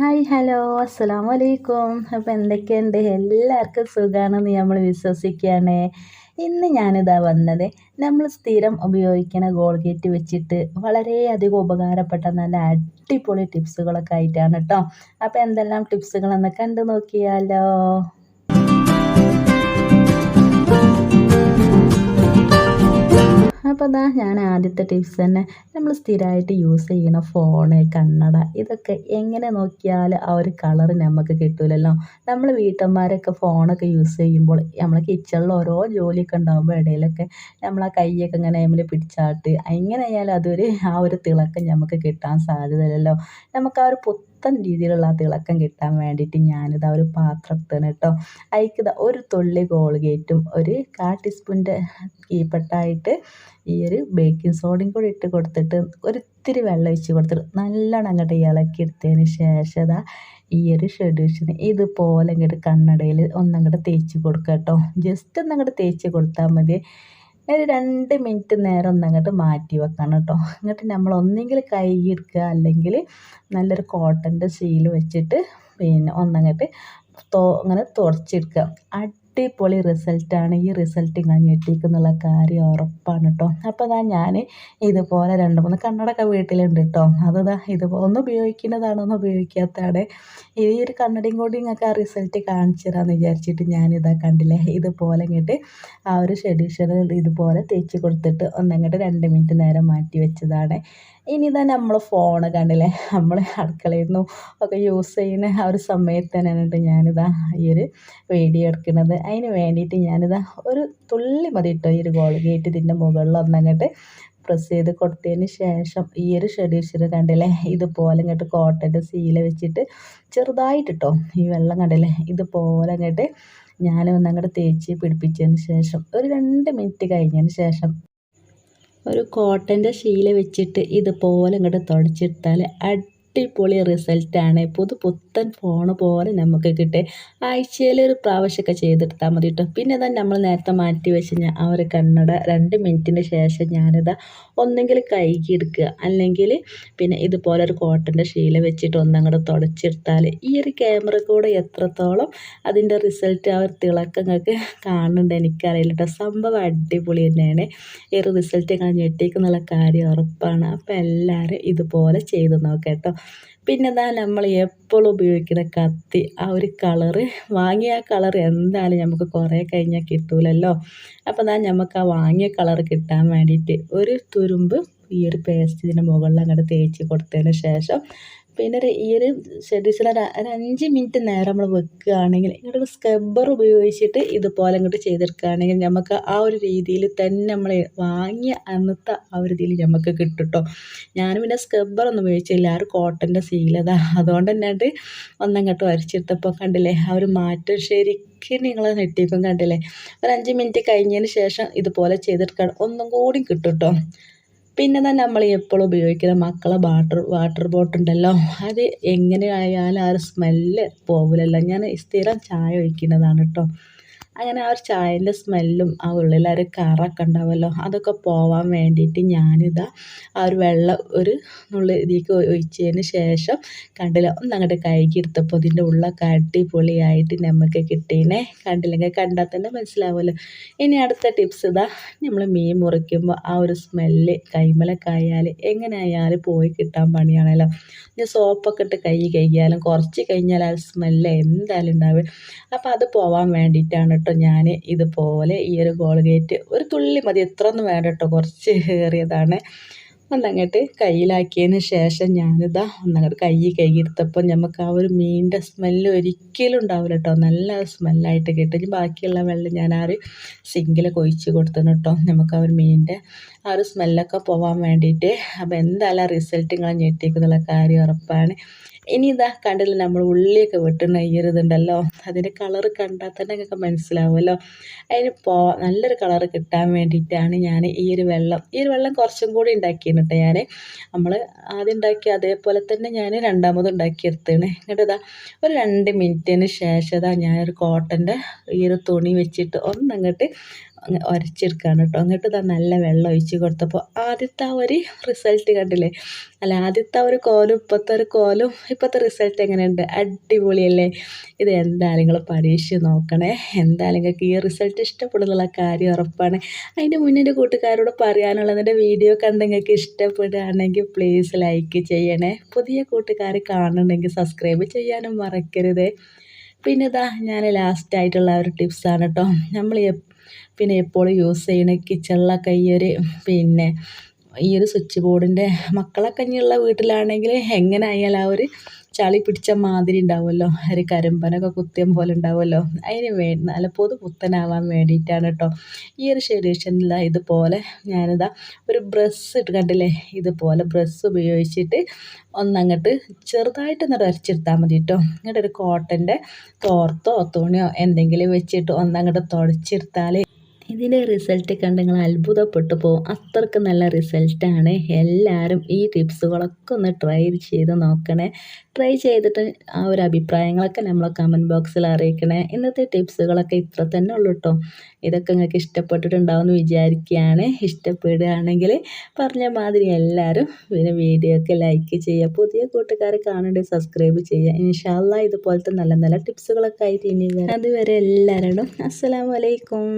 Hi hello. അസ്സാം വലൈക്കും അപ്പോൾ എന്തൊക്കെയുണ്ട്? എല്ലാവർക്കും സുഖമാണെന്ന് നമ്മൾ വിശ്വസിക്കുകയാണ്. ഇന്ന് ഞാനിതാ വന്നത്. നമ്മൾ സ്ഥിരം ഉപയോഗിക്കുന്ന ഗോൾഗേറ്റ് വെച്ചിട്ട് വളരെയധികം ഉപകാരപ്പെട്ട നല്ല അടിപൊളി ടിപ്സുകളൊക്കെ ആയിട്ടാണ് കേട്ടോ അപ്പോൾ എന്തെല്ലാം ടിപ്സുകളെന്ന് കണ്ടു നോക്കിയാലോ. അപ്പോൾ അതാ ഞാൻ ആദ്യത്തെ ടിപ്സ് തന്നെ നമ്മൾ സ്ഥിരമായിട്ട് യൂസ് ചെയ്യുന്ന ഫോണ് കണ്ണട ഇതൊക്കെ എങ്ങനെ നോക്കിയാൽ ആ ഒരു കളർ നമുക്ക് കിട്ടില്ലല്ലോ നമ്മൾ വീട്ടമ്മമാരൊക്കെ ഫോണൊക്കെ യൂസ് ചെയ്യുമ്പോൾ നമ്മൾ കിച്ചണിൽ ഓരോ ജോലിയൊക്കെ ഉണ്ടാകുമ്പോൾ ഇടയിലൊക്കെ നമ്മൾ ആ കൈയൊക്കെ ഇങ്ങനെ നമ്മൾ പിടിച്ചാട്ട് എങ്ങനെ ആയാലും അതൊരു ആ ഒരു തിളക്കം നമുക്ക് കിട്ടാൻ സാധ്യതയില്ലല്ലോ. നമുക്ക് ആ ഒരു പുത്തൻ രീതിയിലുള്ള തിളക്കം കിട്ടാൻ വേണ്ടിയിട്ട് ഞാനിതാ ഒരു പാത്രത്തിന് കേട്ടോ അതിക്ക് ഒരു തുള്ളി കോൾഗേറ്റും ഒരു കാ ടീസ്പൂണിന്റെ കീപ്പട്ടായിട്ട് ഈ ഒരു ബേക്കിംഗ് സോഡയും കൂടി ഇട്ട് കൊടുത്തിട്ട് ഒരിത്തിരി വെള്ളം ഒഴിച്ച് കൊടുത്തിട്ട് നല്ലോണം അങ്ങോട്ട് ഇളക്കി എടുത്തതിന് ശേഷം ഇതാ ഈ ഒരു ഷെഡ്യൂഷന് ഇതുപോലെ ഇങ്ങോട്ട് കണ്ണടയിൽ ഒന്നങ്ങോട്ട് തേച്ച് കൊടുക്കുക കേട്ടോ ജസ്റ്റ് ഒന്നങ്ങോട്ട് തേച്ച് കൊടുത്താൽ മതി. ഒരു രണ്ട് മിനിറ്റ് നേരം ഒന്ന് അങ്ങോട്ട് മാറ്റി വെക്കണം കേട്ടോ. എന്നിട്ട് നമ്മൾ ഒന്നെങ്കിൽ കൈ എടുക്കുക അല്ലെങ്കിൽ നല്ലൊരു കോട്ടന്റെ ശീല വെച്ചിട്ട് പിന്നെ ഒന്നങ്ങോട്ട് തോ അങ്ങനെ തുടച്ചെടുക്കുക അടിപൊളി റിസൾട്ടാണ് ഈ റിസൾട്ട് ഞാൻ ഞെട്ടിക്കുന്നുള്ള കാര്യം ഉറപ്പാണ് കേട്ടോ അപ്പോൾ അതാ ഞാൻ ഇതുപോലെ രണ്ട് മൂന്ന് കണ്ണടൊക്കെ വീട്ടിലുണ്ട് കേട്ടോ അതതാ ഇതുപോലെ ഒന്ന് ഉപയോഗിക്കുന്നതാണ് ഒന്ന് ഉപയോഗിക്കാത്തതാണ്. ഈ ഒരു കണ്ണടയും കൂടി നിങ്ങൾക്ക് ആ റിസൾട്ട് കാണിച്ചു തരാമെന്ന് വിചാരിച്ചിട്ട് ഞാനിതാ കണ്ടില്ലേ ഇതുപോലെ ഇങ്ങോട്ട് ആ ഒരു ഷെഡ്യൂഷനിൽ ഇതുപോലെ തേച്ച് കൊടുത്തിട്ട് ഒന്നങ്ങോട്ട് രണ്ട് മിനിറ്റ് നേരം മാറ്റി വെച്ചതാണ്. ഇനി തന്നെ നമ്മൾ ഫോൺ കണ്ടില്ലേ? നമ്മൾ അടുക്കളയിരുന്നു ഒക്കെ യൂസ് ചെയ്യുന്ന ആ ഒരു സമയത്ത് തന്നെയാണ് ഞാനിതാ ഈ ഒരു വീഡിയോ എടുക്കുന്നത്. അതിന് വേണ്ടിയിട്ട് ഞാനിതാ ഒരു തുള്ളി മതി കേട്ടോ ഈ ഒരു ഗോൾഗേറ്റ് ഇതിന്റെ മുകളിൽ ഒന്നങ്ങോട്ട് പ്രസ് ചെയ്ത് കൊടുത്തതിന് ശേഷം ഈ ഒരു ഷെഡ്യൂഷർ കണ്ടില്ലേ? ഇതുപോലെ ഇങ്ങോട്ട് കോട്ടന്റെ സീല വെച്ചിട്ട് ചെറുതായിട്ട് കേട്ടോ ഈ വെള്ളം കണ്ടില്ലേ? ഇതുപോലെ അങ്ങോട്ട് ഞാൻ ഒന്നങ്ങോട്ട് തേച്ച് പിടിപ്പിച്ചതിന് ശേഷം ഒരു രണ്ട് മിനിറ്റ് കഴിഞ്ഞതിന് ശേഷം ഒരു കോട്ടന്റെ ശീല വെച്ചിട്ട് ഇതുപോലെ ഇങ്ങോട്ട് തുടച്ചെടുത്താൽ അടിപൊളി റിസൾട്ടാണ്. പുതു പുത്തൻ ഫോൺ പോലെ നമുക്ക് കിട്ടുക ആഴ്ചയിൽ ഒരു പ്രാവശ്യമൊക്കെ ചെയ്തെടുത്താൽ മതി കേട്ടോ പിന്നെ ഇതാ നമ്മൾ നേരത്തെ മാറ്റി വെച്ച് ഞാൻ ആ ഒരു കണ്ണട. രണ്ട് മിനിറ്റിന് ശേഷം ഞാനിതാ ഒന്നെങ്കിൽ കൈകി എടുക്കുക. അല്ലെങ്കിൽ പിന്നെ ഇതുപോലെ ഒരു കോട്ടന്റെ ശീല വെച്ചിട്ട് ഒന്നങ്ങോട്ട് തുടച്ചെടുത്താൽ ഈ ഒരു ക്യാമറ കൂടെ എത്രത്തോളം അതിന്റെ റിസൾട്ട് ആ ഒരു തിളക്കങ്ങൾക്ക് കാണുന്നുണ്ട് എനിക്കറിയില്ല കേട്ടോ സംഭവം അടിപൊളി തന്നെയാണ്. ഈ ഒരു റിസൾട്ട് ഞങ്ങൾ ഞെട്ടിക്കുന്നുള്ള കാര്യം ഉറപ്പാണ്. അപ്പോൾ എല്ലാവരും ഇതുപോലെ ചെയ്ത് നോക്കാം കേട്ടോ പിന്നെ എന്താ നമ്മൾ എപ്പോഴും ഉപയോഗിക്കുന്ന കത്തി ആ ഒരു കളറ് വാങ്ങിയ ആ കളർ എന്തായാലും നമുക്ക് കുറേ കഴിഞ്ഞാൽ കിട്ടൂലല്ലോ. അപ്പോൾ എന്താ നമുക്ക് ആ വാങ്ങിയ കളർ കിട്ടാൻ വേണ്ടിയിട്ട് ഒരു തുരുമ്പ് ഈ ഒരു പേസ്റ്റിന്റെ മുകളിൽ അങ്ങോട്ട് തേച്ച് കൊടുത്തതിന് ശേഷം പിന്നെ ഈ ഒരു ഷെഡിസിൽ ഒരു അഞ്ച് മിനിറ്റ് നേരം നമ്മൾ വെക്കുകയാണെങ്കിൽ ഇങ്ങോട്ട് സ്ക്രബ്ബർ ഉപയോഗിച്ചിട്ട് ഇതുപോലെ ഇങ്ങോട്ട് ചെയ്തെടുക്കുകയാണെങ്കിൽ നമുക്ക് ആ ഒരു രീതിയിൽ തന്നെ നമ്മൾ വാങ്ങിയ അന്നത്തെ ആ ഒരു രീതിയിൽ നമുക്ക് കിട്ടും കേട്ടോ ഞാൻ പിന്നെ സ്ക്രബ്ബറൊന്നും ഉപയോഗിച്ചില്ല. ആ ഒരു കോട്ടന്റെ സീലതാ അതുകൊണ്ട് തന്നെയായിട്ട് ഒന്നങ്ങോട്ട് വരച്ചെടുത്തപ്പോൾ കണ്ടില്ലേ? ആ ഒരു മാറ്റം ശരിക്കും നിങ്ങൾ നെട്ടിപ്പം കണ്ടില്ലേ? ഒരു അഞ്ച് മിനിറ്റ് കഴിഞ്ഞതിന് ശേഷം ഇതുപോലെ ചെയ്തെടുക്കാൻ ഒന്നും കൂടി കിട്ടും കേട്ടോ പിന്നെ തന്നെ നമ്മൾ എപ്പോഴും ഉപയോഗിക്കുന്ന മക്കളെ വാട്ടർ വാട്ടർ ബോട്ടുണ്ടല്ലോ അത് എങ്ങനെ ആയാലും ആ ഒരു സ്മെല്ല് പോകില്ലല്ലോ ഞാൻ സ്ഥിരം ചായ ഒഴിക്കുന്നതാണ് കേട്ടോ അങ്ങനെ ആ ഒരു ചായന്റെ സ്മെല്ലും ആ ഉള്ളിൽ ഒരു കറൊക്കെ ഉണ്ടാവുമല്ലോ അതൊക്കെ പോവാൻ വേണ്ടിയിട്ട് ഞാനിതാ ആ ഒരു വെള്ളം ഒരു നുള്ളി ഇതിലേക്ക് ഒഴിച്ചതിന് ശേഷം കണ്ടില്ല ഒന്നങ്ങോട്ട് കൈക്ക് എടുത്തപ്പോൾ ഇതിന്റെ ഉള്ളൊക്കെ അടിപൊളിയായിട്ട് നമുക്ക് കിട്ടീനെ. കണ്ടില്ലെങ്കിൽ കണ്ടാൽ തന്നെ മനസ്സിലാവുമല്ലോ. ഇനി അടുത്ത ടിപ്സ് ഇതാ നമ്മൾ മീൻ മുറിക്കുമ്പോൾ ആ ഒരു സ്മെല്ല് കൈമലക്കായാൽ എങ്ങനെയായാലും പോയി കിട്ടാൻ പണിയാണല്ലോ. ഇനി സോപ്പൊക്കെ ഇട്ട് കൈ കഴിയാലും കുറച്ച് കഴിഞ്ഞാൽ ആ സ്മെല്ല് എന്തായാലും ഉണ്ടാവും അപ്പോൾ അത് പോവാൻ വേണ്ടിയിട്ടാണ് കേട്ടോ ഞാൻ ഇതുപോലെ ഈ ഒരു ഗോൾഗേറ്റ് ഒരു തുള്ളി മതി. എത്ര ഒന്നും വേണ്ട കേട്ടോ. കുറച്ച് കയറിയതാണ്. ഒന്നങ്ങോട്ട് കയ്യിലാക്കിയതിന് ശേഷം ഞാനിതാ ഒന്നങ്ങോട്ട് കൈ കൈയെടുത്തപ്പോൾ നമുക്ക് ആ ഒരു മീനിന്റെ സ്മെല്ല് ഒരിക്കലും ഉണ്ടാവില്ല കേട്ടോ. നല്ല സ്മെല്ലായിട്ട് കിട്ടും. ബാക്കിയുള്ള വെള്ളം ഞാൻ ആ ഒരു സിങ്കിൽ കൊഴിച്ച് കൊടുത്തു കേട്ടോ. നമുക്ക് ആ ഒരു മീനിന്റെ ആ ഒരു സ്മെല്ലൊക്കെ പോകാൻ വേണ്ടിയിട്ട്. അപ്പോൾ എന്തായാലും റിസൾട്ട് നിങ്ങളെ ഞെട്ടിക്കുന്നുള്ള കാര്യം ഉറപ്പാണ്. ഇനി ഇതാ കണ്ടില്ല നമ്മൾ ഉള്ളിയൊക്കെ വെട്ടുന്ന ഈ അതിന്റെ കളർ കണ്ടാൽ തന്നെ നിങ്ങൾക്ക് മനസ്സിലാവുമല്ലോ. അതിന് പോ നല്ലൊരു കളർ കിട്ടാൻ വേണ്ടിയിട്ടാണ് ഞാൻ ഈ ഒരു വെള്ളം ഈ ഒരു വെള്ളം കുറച്ചും കൂടി ഉണ്ടാക്കിയാണ് കേട്ടോ ഞാൻ നമ്മൾ ആദ്യം ഉണ്ടാക്കി അതേപോലെ തന്നെ ഞാൻ രണ്ടാമത് ഉണ്ടാക്കിയെടുത്താണ് എന്നിട്ട് ഇതാ ഒരു രണ്ട് മിനിറ്റിന് ശേഷം ഇതാ ഞാനൊരു കോട്ടന്റെ ഈ ഒരു തുണി വെച്ചിട്ട് ഒന്നങ്ങോട്ട് ഉരച്ചെടുക്കുകയാണ് കേട്ടോ എന്നിട്ട് ഇതാ നല്ല വെള്ളം ഒഴിച്ച് കൊടുത്തപ്പോൾ ആദ്യത്തെ ആ ഒരു റിസൾട്ട് കണ്ടില്ലേ? അല്ല ആദ്യത്തെ ഒരു കോലും ഇപ്പോഴത്തെ ഒരു കോലും ഇപ്പോഴത്തെ റിസൾട്ട് എങ്ങനെയുണ്ട്? അടിപൊളിയല്ലേ? ഇത് എന്തായാലും നിങ്ങൾ പരീക്ഷിച്ച് നോക്കണേ. എന്തായാലും നിങ്ങൾക്ക് ഈ റിസൾട്ട് ഇഷ്ടപ്പെടുന്നുള്ള കാര്യം ഉറപ്പാണ്. അതിന്റെ മുന്നേ എന്റെ കൂട്ടുകാരോട് പറയാനുള്ളത് എന്റെ വീഡിയോ കണ്ട് നിങ്ങൾക്ക് ഇഷ്ടപ്പെടുകയാണെങ്കിൽ പ്ലീസ് ലൈക്ക് ചെയ്യണേ. പുതിയ കൂട്ടുകാരെ കാണുന്നുണ്ടെങ്കിൽ സബ്സ്ക്രൈബ് ചെയ്യാനും മറക്കരുത്. പിന്നെ ഇതാ ഞാൻ ലാസ്റ്റ് ആയിട്ടുള്ള ഒരു ടിപ്സാണ് കേട്ടോ നമ്മൾ പിന്നെ എപ്പോഴും യൂസ് ചെയ്യണ കിച്ചണിലൊക്കെ ഈ ഒരു പിന്നെ ഈ ഒരു സ്വിച്ച് ബോർഡിന്റെ മക്കളൊക്കെ ഇനിയുള്ള വീട്ടിലാണെങ്കിൽ എങ്ങനെ ആയാലും ആ ഒരു ചളി പിടിച്ച മാതിരി ഉണ്ടാവുമല്ലോ. ഒരു കരമ്പനൊക്കെ കുത്തിയം പോലെ ഉണ്ടാവുമല്ലോ. അതിന് വേണ്ടി നല്ല പൊതു പുത്തനാവാൻ വേണ്ടിയിട്ടാണ് കേട്ടോ. ഈ ഒരു ഷെഡീഷനിൽ ഇതുപോലെ ഞാനിതാ ഒരു ബ്രസ് ഇട്ട് കണ്ടില്ലേ? ഇതുപോലെ ബ്രസ് ഉപയോഗിച്ചിട്ട് ഒന്നങ്ങോട്ട് ചെറുതായിട്ട് അരച്ചെടുത്താൽ മതി കേട്ടോ. ഇങ്ങോട്ടൊരു കോട്ടന്റെ തോർത്തോ തുണിയോ എന്തെങ്കിലും വെച്ചിട്ട് ഒന്നങ്ങോട്ട് തുടച്ചെടുത്താൽ ഇതിന്റെ റിസൾട്ട് കണ്ട് നിങ്ങൾ അത്ഭുതപ്പെട്ടു പോകും അത്രയ്ക്ക് നല്ല റിസൾട്ടാണ് എല്ലാവരും ഈ ടിപ്സുകളൊക്കെ ഒന്ന് ട്രൈ ചെയ്ത് നോക്കണേ. ട്രൈ ചെയ്തിട്ട് ആ ഒരു അഭിപ്രായങ്ങളൊക്കെ നമ്മൾ കമന്റ് ബോക്സിൽ അറിയിക്കണേ. ഇന്നത്തെ ടിപ്സുകളൊക്കെ ഇത്ര തന്നെ ഉള്ളൂ കേട്ടോ ഇതൊക്കെ നിങ്ങൾക്ക് ഇഷ്ടപ്പെട്ടിട്ടുണ്ടാവുമെന്ന് വിചാരിക്കുകയാണ്. ഇഷ്ടപ്പെടുകയാണെങ്കിൽ പറഞ്ഞ മാതിരി എല്ലാവരും പിന്നെ വീഡിയോ ഒക്കെ ലൈക്ക് ചെയ്യുക. പുതിയ കൂട്ടുകാരെ കാണേണ്ടി സബ്സ്ക്രൈബ് ചെയ്യുക. ഇൻഷാല്ല ഇതുപോലത്തെ നല്ല നല്ല ടിപ്സുകളൊക്കെ ആയിട്ട് ഇനി അതുവരെ എല്ലാവരോടും അസ്സലാമലൈക്കും